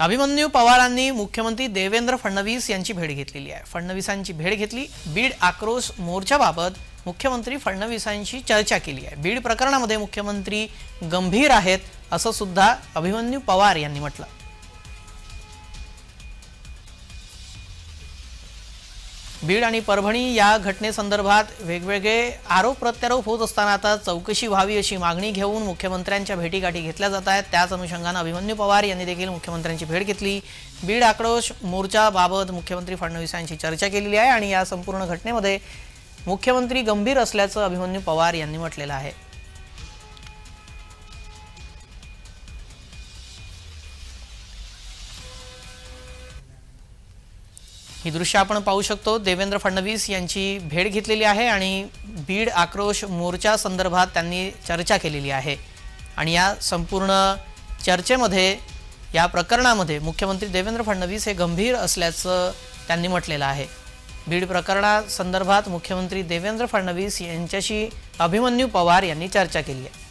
अभिमन्यू पवारांनी मुख्यमंत्री देवेंद्र फडणवीस यांची भेट घेतलेली आहे. फडणवीसांची भेट घेतली बीड आक्रोश मोर्चाबाबत मुख्यमंत्री फडणवीसांशी चर्चा केली आहे. बीड प्रकरणामध्ये मुख्यमंत्री गंभीर आहेत असं सुद्धा अभिमन्यू पवार यांनी म्हटलं. बीड आणि परभणी या घटनेसंदर्भात वेगवेगळे आरोप प्रत्यारोप होत असताना आता चौकशी व्हावी अशी मागणी घेऊन मुख्यमंत्र्यांच्या भेटीगाठी घेतल्या जात आहेत. त्याच अनुषंगानं अभिमन्यू पवार यांनी देखील मुख्यमंत्र्यांची भेट घेतली. बीड आक्रोश मोर्चाबाबत मुख्यमंत्री फडणवीस यांची चर्चा केलेली आहे आणि या संपूर्ण घटनेमध्ये मुख्यमंत्री गंभीर असल्याचं अभिमन्यू पवार यांनी म्हटलेलं आहे. ही दृश्य आपण पाहू शकतो. देवेंद्र फडणवीस यांची भेट घेतलेली आहे आणि बीड आक्रोश मोर्चा संदर्भात त्यांनी चर्चा केलेली आहे. आणि या संपूर्ण चर्चेमध्ये या प्रकरणामध्ये मुख्यमंत्री देवेंद्र फडणवीस हे गंभीर असल्याचं त्यांनी म्हटलेलं आहे. बीड प्रकरणासंदर्भात मुख्यमंत्री देवेंद्र फडणवीस यांच्याशी अभिमन्यू पवार यांनी चर्चा केली आहे.